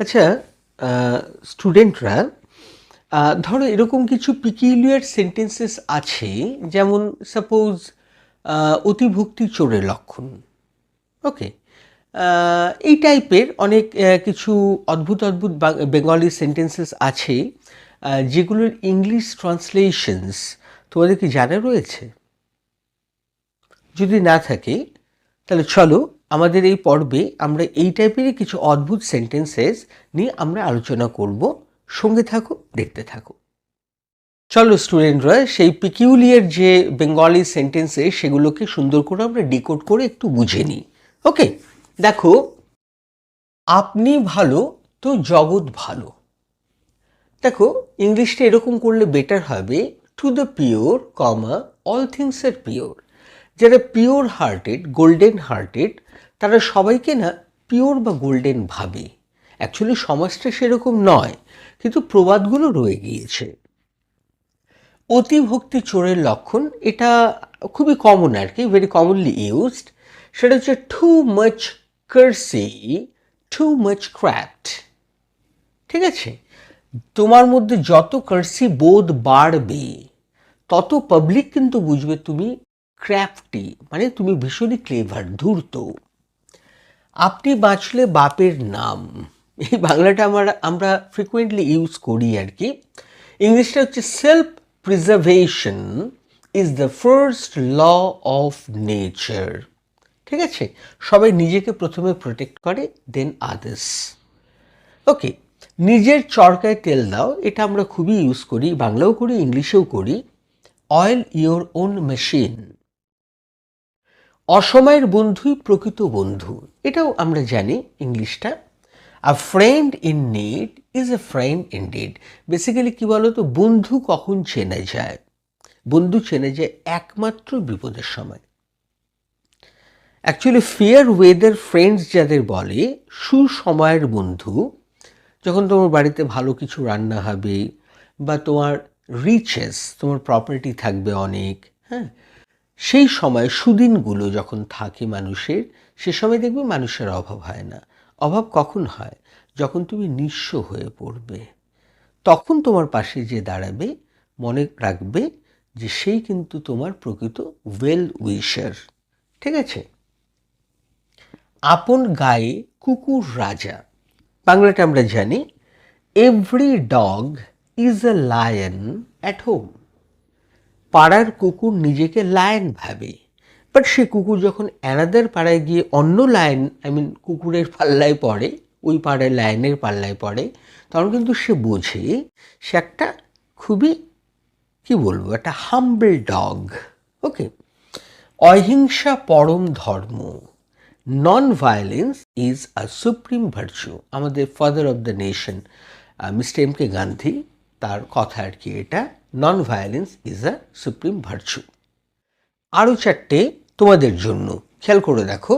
আচ্ছা স্টুডেন্টরা ধরো এরকম কিছু পিকিউলিয়ার সেন্টেন্সেস আছে, যেমন সাপোজ অতিভক্তি চোরের লক্ষণ। ওকে এই টাইপের অনেক কিছু অদ্ভুত অদ্ভুত বেঙ্গলি সেন্টেন্সেস আছে যেগুলোর ইংলিশ ট্রান্সলেশনস তোমাদের কি জানা রয়েছে? যদি না থাকে, তাহলে চলো আমাদের এই পর্বে আমরা এই টাইপেরই কিছু অদ্ভুত সেন্টেন্সেস নিয়ে আমরা আলোচনা করব। সঙ্গে থাকো, দেখতে থাকো। চলো স্টুডেন্টরা সেই পিকিউলিয়ার যে বেঙ্গলি সেন্টেন্সে সেগুলোকে সুন্দর করে আমরা ডিকোড করে একটু বুঝে নিই। ওকে দেখো, আপনি ভালো তো জগৎ ভালো। দেখো, ইংলিশটা এরকম করলে বেটার হবে to the pure comma all things R pure যারা পিওর হার্টেড গোল্ডেন হার্টেড তারা সবাইকে না পিওর বা গোল্ডেন ভাবে। অ্যাকচুয়ালি সমাজটা সেরকম নয়, কিন্তু প্রবাদগুলো রয়ে গিয়েছে। অতিভক্তি চোরের লক্ষণ, এটা খুবই কমন আর কি ভেরি কমনলি ইউজড সেটা হচ্ছে too much courtesy too much craft ঠিক আছে? তোমার মধ্যে যত কার্সি বোধ বাড়বে, তত পাবলিক কিন্তু বুঝবে তুমি ক্র্যাফটি মানে তুমি ভীষণই ক্লেভার ধূর্ত। আপনি বাঁচলে বাপের নাম। এই বাংলাটা আমরা আমরা ফ্রিকুয়েন্টলি ইউজ করি আর কি। ইংলিশটা হচ্ছে self preservation is the first law of nature ঠিক আছে? সবাই নিজেকে প্রথমে প্রোটেক্ট করে দেন আদার্স ওকে নিজের চরকায় তেল দাও, এটা আমরা খুবই ইউজ করি, বাংলাও করি, ইংলিশেও করি। অয়েল ইওর ওন মেশিন অসময়ের বন্ধুই প্রকৃত বন্ধু। এটাও আমরা জানি ইংলিশটা। A friend in need is a friend in deed basically কী বলো তো বন্ধু কখন চেনা যায়? বন্ধু চেনা যায় একমাত্র বিপদের সময়। অ্যাকচুয়ালি ফেয়ার ওয়েদার ফ্রেন্ডস যাদের বলে, সুসময়ের বন্ধু, যখন তোমার বাড়িতে ভালো কিছু রান্না হবে বা তোমার রিচেস তোমার প্রপার্টি থাকবে অনেক হ্যাঁ? সেই সময় সুদিনগুলো যখন থাকে মানুষের, সে সময় দেখবে মানুষের অভাব হয় না। অভাব কখন হয়? যখন তুমি নিঃস্ব হয়ে পড়বে। তখন তোমার পাশে যে দাঁড়াবে, মনে রাখবে যে সেই কিন্তু তোমার প্রকৃত ওয়েল উইশার ঠিক আছে? আপন গায়ে কুকুর রাজা। বাংলাটা আমরা জানি every dog is a lion at home পাড়ার কুকুর নিজেকে লায়ন ভাবে। বাট সে কুকুর যখন অ্যানাদার পাড়ায় গিয়ে অন্য লায়ন আই মিন কুকুরের পাল্লায় পড়ে, ওই পাড়ায় লায়নের পাল্লায় পড়ে, তখন কিন্তু সে বোঝে, সে একটা খুবই, কি বলব, একটা হাম্বল ডগ ওকে অহিংসা পরম ধর্ম non violence is a supreme virtue আমাদের father of the nation mister M K Gandhi তার কথা আর কি এটা। Non violence is a supreme virtue আরও চারটে তোমাদের জন্য খেয়াল করে দেখো।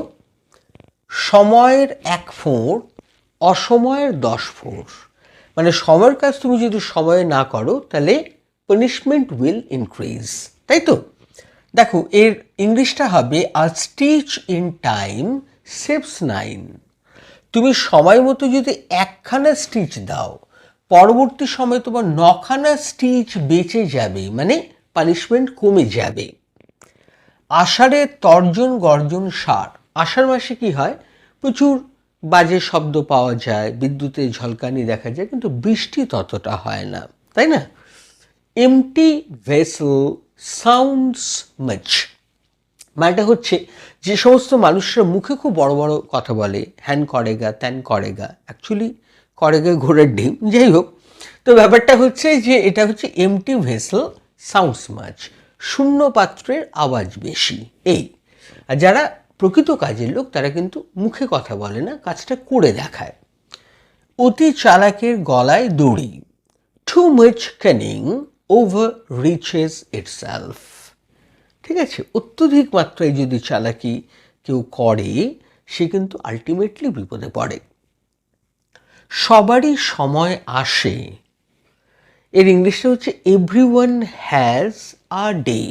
সময়ের এক ফোঁড়, অসময়ের দশ ফোঁড়। মানে সময়ের কাজ তুমি যদি সময়ে না করো, তাহলে পানিশমেন্ট উইল ইনক্রিজ তাই তো? দেখো, এর ইংলিশটা হবে a stitch in time saves nine তুমি সময় মতো যদি একখানা স্টিচ দাও পরবর্তী সময় তোমার নখানা স্টিচ বেঁচে যাবে মানে পানিশমেন্ট কমে যাবে। আষাঢ়ে তর্জন গর্জন সার। আষাঢ় মাসে কি হয়? প্রচুর বাজে শব্দ পাওয়া যায় বিদ্যুতের ঝলকানি দেখা যায়, কিন্তু বৃষ্টি ততটা হয় না, তাই না? এমটি ভেসেল সাউন্ডস মাচ মানেটা হচ্ছে, যে সমস্ত মানুষরা মুখে খুব বড় বড় কথা বলে, হ্যান করেগা, ত্যান করেগা। অ্যাকচুয়ালি করেগা ঘোড়ার ডিম, যাই হোক। তো ব্যাপারটা হচ্ছে যে এটা হচ্ছে এমটি ভেসেল সাউন্ডস মাছ শূন্য পাত্রের আওয়াজ বেশি। এই, আর যারা প্রকৃত কাজের লোক, তারা কিন্তু মুখে কথা বলে না, কাজটা করে দেখায়। অতি চালাকের গলায় দড়ি too much cunning overreaches itself ঠিক আছে, অত্যধিক মাত্রায় যদি চালাকি কেউ করে, সে কিন্তু আলটিমেটলি বিপদে পড়ে। সবারই সময় আসে। এর ইংলিশটা হচ্ছে every one has a day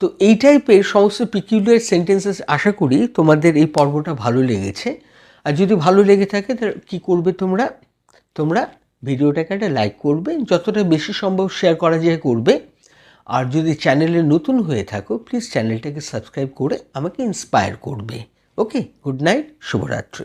তো এই টাইপের সমস্ত পিকিউলার সেন্টেন্সেস আশা করি তোমাদের এই পর্বটা ভালো লেগেছে। আর যদি ভালো লেগে থাকে তাহলে কী করবে তোমরা? তোমরা ভিডিওটাকে একটা লাইক করবে, যতটা বেশি সম্ভব শেয়ার করা যায় করবে। আর যদি চ্যানেলে নতুন হয়ে থাকো প্লিজ চ্যানেলটাকে সাবস্ক্রাইব করে আমাকে ইন্সপায়ার করবে। ওকে গুড নাইট শুভরাত্রি।